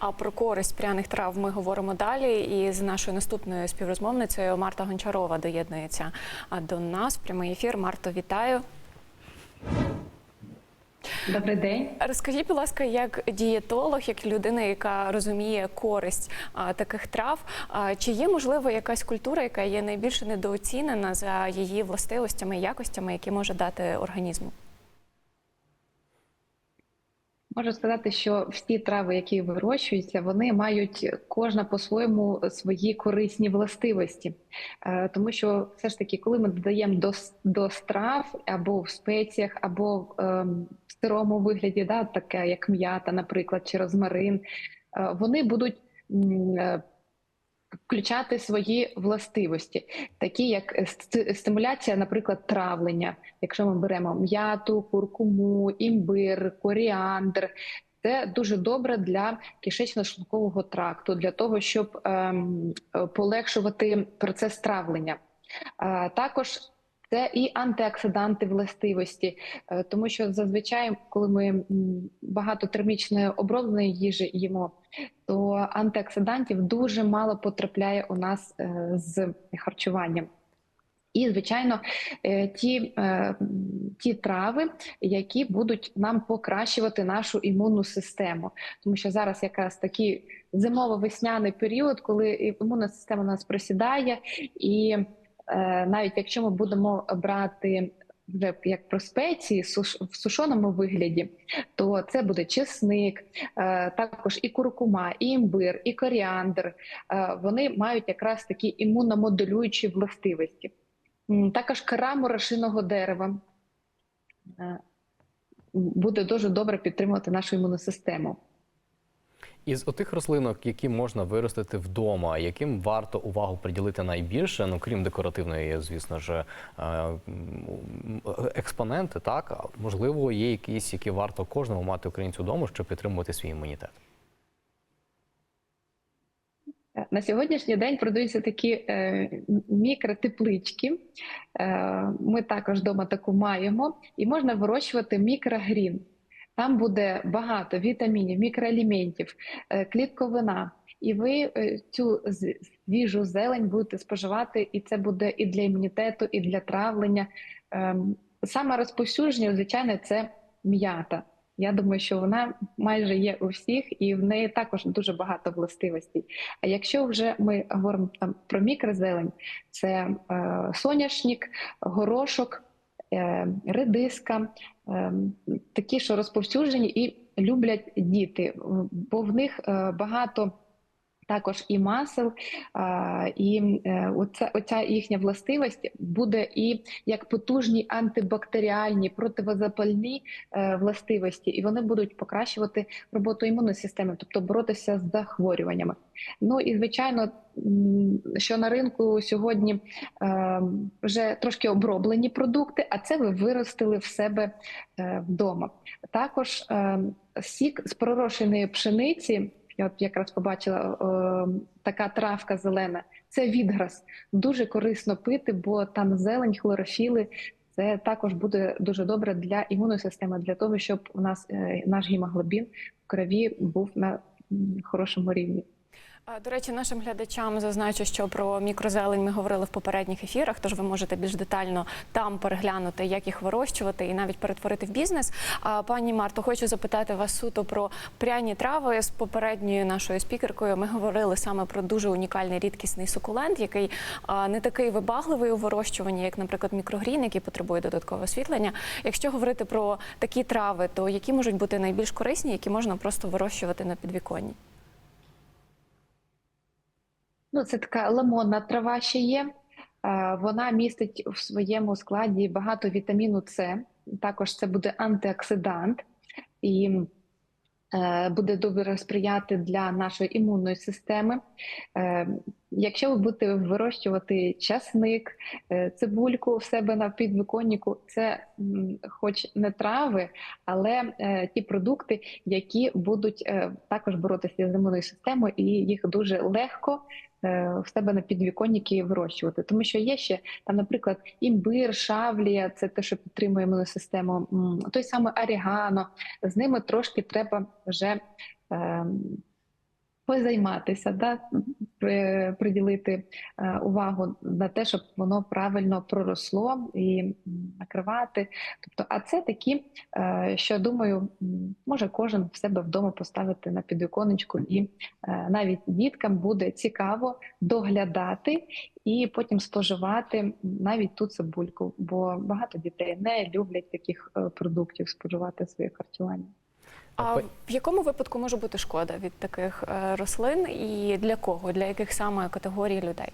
А про користь пряних трав ми говоримо далі. І з нашою наступною співрозмовницею Марта Гончарова доєднується до нас. Прямий ефір. Марто, вітаю. Добрий день. Розкажіть, будь ласка, як дієтолог, як людина, яка розуміє користь а, таких трав, а, чи є можливо якась культура, яка є найбільше недооцінена за її властивостями і якостями, які може дати організму? Можу сказати, що всі трави, які вирощуються, вони мають кожна по-своєму свої корисні властивості. Е, Тому що все ж таки, коли ми додаємо до, до страв або в спеціях, або в ем, в сирому вигляді, да, таке як м'ята, наприклад, чи розмарин, е, вони будуть м, е, включати свої властивості, такі як ст- стимуляція, наприклад, травлення. Якщо ми беремо м'яту, куркуму, імбир, коріандр. Це дуже добре для кишечно-шлункового тракту, для того, щоб ем, е, полегшувати процес травлення. А, також це і антиоксиданти властивості, е, тому що зазвичай, коли ми багато термічної обробленої їжі їмо, то антиоксидантів дуже мало потрапляє у нас е, з харчуванням. І, звичайно, е, ті, ті трави, які будуть нам покращувати нашу імунну систему, тому що зараз якраз такий зимово-весняний період, коли імунна система у нас просідає, і навіть якщо ми будемо брати вже як про спеції в сушоному вигляді, то це буде чесник, е, також і куркума, і імбир, і коріандр. Е, Вони мають якраз такі імуномодулюючі властивості. Також кора морошиного дерева е, буде дуже добре підтримувати нашу імунну систему. Із отих рослинок, які можна виростити вдома, яким варто увагу приділити найбільше, ну крім декоративної, звісно ж, е, експоненти, так можливо, є якісь, які варто кожному мати українцю вдома, щоб підтримувати свій імунітет. Е, На сьогоднішній день продаються такі е, мікротеплички. Е, ми також вдома таку маємо, і можна вирощувати мікрогрін. Там буде багато вітамінів, мікроелементів, е, клітковина. І ви е, цю свіжу зелень будете споживати, і це буде і для імунітету, і для травлення. Ем, Саме розповсюдження, звичайно, це м'ята. Я думаю, що вона майже є у всіх, і в неї також дуже багато властивостей. А якщо вже ми говоримо там про мікрозелень, це е, соняшник, горошок, редиска, е, такі, що розповсюджені і люблять діти, бо в них е, багато. Також і масел, і е, оця, оця їхня властивість буде і як потужні антибактеріальні противозапальні е, властивості, і вони будуть покращувати роботу імунної системи, тобто боротися з захворюваннями. Ну і звичайно, що на ринку сьогодні е, вже трошки оброблені продукти, а це ви виростили в себе вдома. Також сік з пророшеної пшениці. Я от якраз побачила е, така травка зелена. Це відграс. Дуже корисно пити, бо там зелень, хлорофіли. Це також буде дуже добре для імунної системи, для того, щоб у нас е, наш гемоглобін в крові був на хорошому рівні. До речі, нашим глядачам зазначу, що про мікрозелень ми говорили в попередніх ефірах, тож ви можете більш детально там переглянути, як їх вирощувати і навіть перетворити в бізнес. А пані Марто, хочу запитати вас суто про пряні трави з попередньою нашою спікеркою. Ми говорили саме про дуже унікальний рідкісний сукулент, який не такий вибагливий у вирощуванні, як, наприклад, мікрогрін, який потребує додаткового освітлення. Якщо говорити про такі трави, то які можуть бути найбільш корисні, які можна просто вирощувати на підвіконні? Ну, це така лимонна трава ще є. Вона містить в своєму складі багато вітаміну С. Також це буде антиоксидант і е, буде добре сприяти для нашої імунної системи. Е, Якщо ви будете вирощувати часник, е, цибульку в себе на підвіконнику, це хоч не трави, але ті продукти, які будуть також боротися з імунною системою, і їх дуже легко в себе на підвіконники вирощувати. Тому що є ще там, наприклад, імбир, шавлія, це те, що підтримує імунну систему, той самий орігано, з ними трошки треба вже. ем, позайматися, да, приділити е, увагу на те, щоб воно правильно проросло і накривати. Тобто, а це такі, е, що думаю, може кожен в себе вдома поставити на підвіконечку, і е, навіть діткам буде цікаво доглядати і потім споживати навіть ту цибульку, бо багато дітей не люблять таких продуктів споживати своє харчування. А в якому випадку може бути шкода від таких е, рослин і для кого? Для яких саме категорій людей?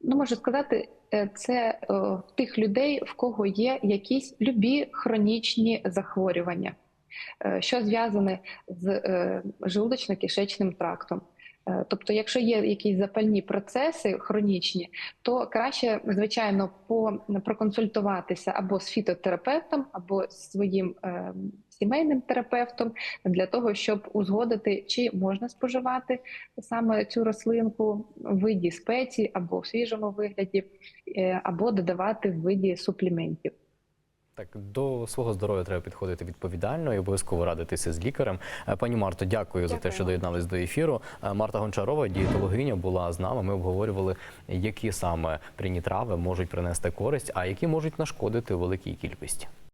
Ну, можу сказати, е, це е, в тих людей, в кого є якісь любі хронічні захворювання, е, що зв'язане з е, желудочно-кишечним трактом. Е, Тобто, якщо є якісь запальні процеси хронічні, то краще, звичайно, по, проконсультуватися або з фітотерапевтом, або з своїм е, сімейним терапевтом для того, щоб узгодити, чи можна споживати саме цю рослинку в виді спецій або в свіжому вигляді, е, або додавати в виді супліментів. Так, до свого здоров'я треба підходити відповідально і обов'язково радитися з лікарем. Е, Пані Марто, дякую, за те, що доєднались до ефіру. Е, Марта Гончарова, дієтологиня, була з нами. Ми обговорювали, які саме пряні трави можуть принести користь, а які можуть нашкодити великій кількості.